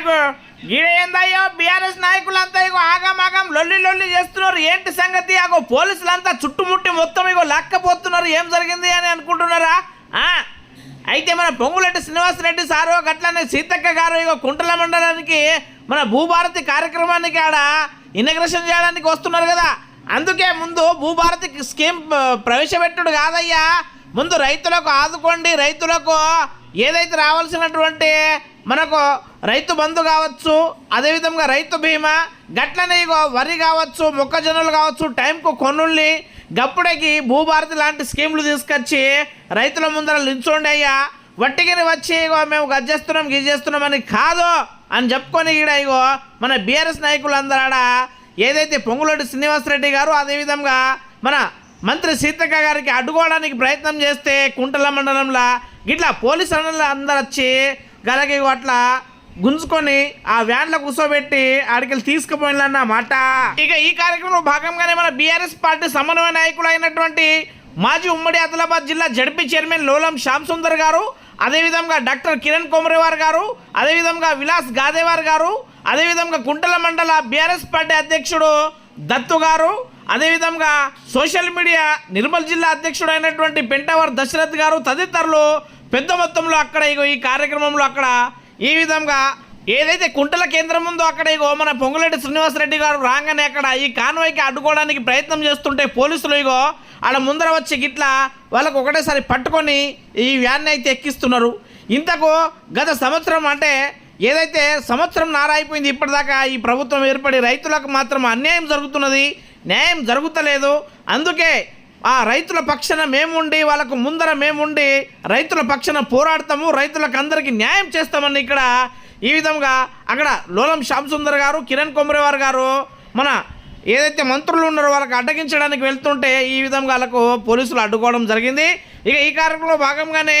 ఆగు ఈడేందయ్యో బీఆర్ఎస్ నాయకులంతా ఇగో ఆగమాగం లొల్లి లొల్లి చేస్తున్నారు. ఏంటి సంగతి? అగో పోలీసులంతా చుట్టుముట్టి మొత్తం ఇగో లక్కపోతున్నారు. ఏం జరిగింది అని అనుకుంటున్నారా? ఆ? అయితే మన పొంగులెట్టి శ్రీనివాసరెడ్డి సారు గట్లనే సీతక్క గారు ఇగో కుంటల మండలానికి మన భూభారతి కార్యక్రమానికి ఆడ ఇనగ్రేషన్ చేయడానికి వస్తున్నారు కదా. అందుకే ముందు భూభారతి స్కీమ్ ప్రవేశపెట్టుడు కాదయ్యా. ముందు రైతులకు ఆదుకోండి. రైతులకు ఏదైతే రావాల్సినటువంటి మనకు రైతు బంధు కావచ్చు అదేవిధంగా రైతు బీమా గట్లనే ఇగో వరి కావచ్చు మొక్కజొన్నలు కావచ్చు టైంకు కొనుల్ని గప్పుడకి భూభారతి లాంటి స్కీములు తీసుకొచ్చి రైతుల ముందర నిల్చోండి అయ్యా. వట్టికిని వచ్చి ఇగో మేము గజ్జేస్తున్నాం గిజ్జేస్తున్నాం కాదు అని చెప్పుకొని ఈడ ఇగో మన బీఆర్ఎస్ నాయకులందరూ ఏదైతే పొంగులూటి శ్రీనివాసరెడ్డి గారు అదేవిధంగా మన మంత్రి సీతక్క గారికి అడ్డుకోవడానికి ప్రయత్నం చేస్తే కుంటల మండలంలో గిట్లా పోలీసు అన్నలు అందరు వచ్చి గలకి అట్లా గుంజుకొని ఆ వ్యాన్లో కూర్చోబెట్టి ఆడికి తీసుకుపోయిన మాట. ఇక ఈ కార్యక్రమంలో భాగంగానే మన బీఆర్ఎస్ పార్టీ సమన్వయ నాయకులు అయినటువంటి మాజీ ఉమ్మడి ఆదిలాబాద్ జిల్లా జడ్పీ చైర్మన్ లోలం శ్యామ్ సుందర్ గారు అదేవిధంగా డాక్టర్ కిరణ్ కొమరేవార్ గారు అదేవిధంగా విలాస్ గాదేవార్ గారు అదేవిధంగా కుంటల మండల బీఆర్ఎస్ పార్టీ అధ్యక్షుడు దత్తు గారు అదేవిధంగా సోషల్ మీడియా నిర్మల్ జిల్లా అధ్యక్షుడైనటువంటి పెంటవర్ దశరథ్ గారు తదితరులు పెద్ద మొత్తంలో అక్కడ ఇగో ఈ కార్యక్రమంలో అక్కడ ఈ విధంగా ఏదైతే కుంటల కేంద్రం ఉందో అక్కడ ఇగో మన పొంగులేటి శ్రీనివాసరెడ్డి గారు రాగానే అక్కడ ఈ కాన్వాయ్కి అడ్డుకోవడానికి ప్రయత్నం చేస్తుంటే పోలీసులు ఇగో ఆడ ముందర వచ్చి గిట్లా వాళ్ళకు ఒకటేసారి పట్టుకొని ఈ వ్యాన్ని అయితే ఎక్కిస్తున్నారు. ఇంతకు గత సంవత్సరం అంటే ఏదైతే సంవత్సరం నారైపోయింది ఇప్పటిదాకా ఈ ప్రభుత్వం ఏర్పడి రైతులకు మాత్రం అన్యాయం జరుగుతున్నది. న్యాయం జరుగుతలేదు అందుకే ఆ రైతుల పక్షాన మేముండి వాళ్ళకు ముందర మేముండి రైతుల పక్షాన పోరాడతాము రైతులకు అందరికీ న్యాయం చేస్తామని ఇక్కడ ఈ విధంగా అక్కడ లోలం శ్యామ్ సుందర్ గారు కిరణ్ కొమరేవార్ గారు మన ఏదైతే మంత్రులు ఉన్నారో వాళ్ళకి అడ్డగించడానికి వెళ్తుంటే ఈ విధంగా వాళ్ళకు పోలీసులు అడ్డుకోవడం జరిగింది ఇక ఈ కార్యక్రమంలో భాగంగానే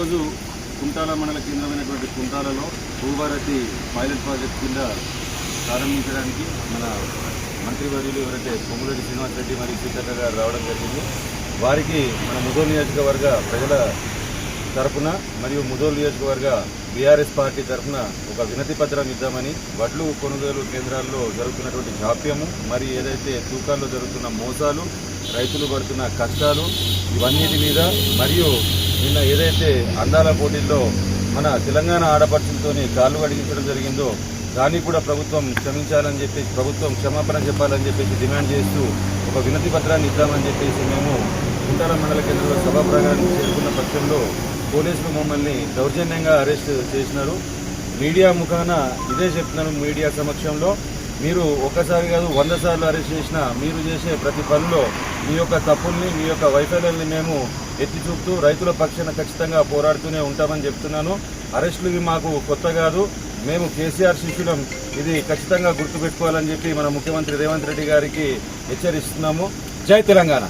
ఈరోజు కుంటాల మండల కేంద్రమైనటువంటి కుంటాలలో భూభారతి పైలట్ ప్రాజెక్ట్ కింద ప్రారంభించడానికి మన మంత్రివర్యులు ఎవరైతే పొంగులేటి శ్రీనివాస్ రెడ్డి మరియు సీతక్క గారు రావడం జరిగింది వారికి మన ముదోల్ నియోజకవర్గ ప్రజల తరఫున మరియు ముదోల్ నియోజకవర్గ బీఆర్ఎస్ పార్టీ తరఫున ఒక వినతి పత్రం ఇద్దామని వడ్లు కొనుగోలు కేంద్రాల్లో జరుగుతున్నటువంటి జాప్యము మరి ఏదైతే తూకాల్లో జరుగుతున్న మోసాలు రైతులు పడుతున్న కష్టాలు ఇవన్నిటి మీద మరియు నిన్న ఏదైతే అందాల పోటీల్లో మన తెలంగాణ ఆడపడుచులతో కాళ్ళు అడిగించడం జరిగిందో దానికి కూడా ప్రభుత్వం క్షమించాలని చెప్పేసి ప్రభుత్వం క్షమాపణ చెప్పాలని చెప్పేసి డిమాండ్ చేస్తూ ఒక వినతి పత్రాన్ని ఇద్దామని చెప్పేసి మేము కుంటాల మండల కేంద్రంలో సభా ప్రాంగణానికి చేరుకున్న పక్షంలో పోలీసులు మమ్మల్ని దౌర్జన్యంగా అరెస్ట్ చేసినారు. మీడియా ముఖాన ఇదే చెప్తున్నాను మీడియా సమక్షంలో. మీరు ఒక్కసారి కాదు వంద సార్లు అరెస్ట్ చేసినా మీరు చేసే ప్రతి పనిలో మీ యొక్క తప్పుల్ని మీ యొక్క వైఫల్యాల్ని మేము ఎత్తి చూపుతూ రైతుల పక్షాన ఖచ్చితంగా పోరాడుతూనే ఉంటామని చెప్తున్నాను. అరెస్టులు ఇవి మాకు కొత్త కాదు. మేము కేసీఆర్ శిష్యులం. ఇది ఖచ్చితంగా గుర్తుపెట్టుకోవాలని చెప్పి మన ముఖ్యమంత్రి రేవంత్ రెడ్డి గారికి హెచ్చరిస్తున్నాము. జై తెలంగాణ.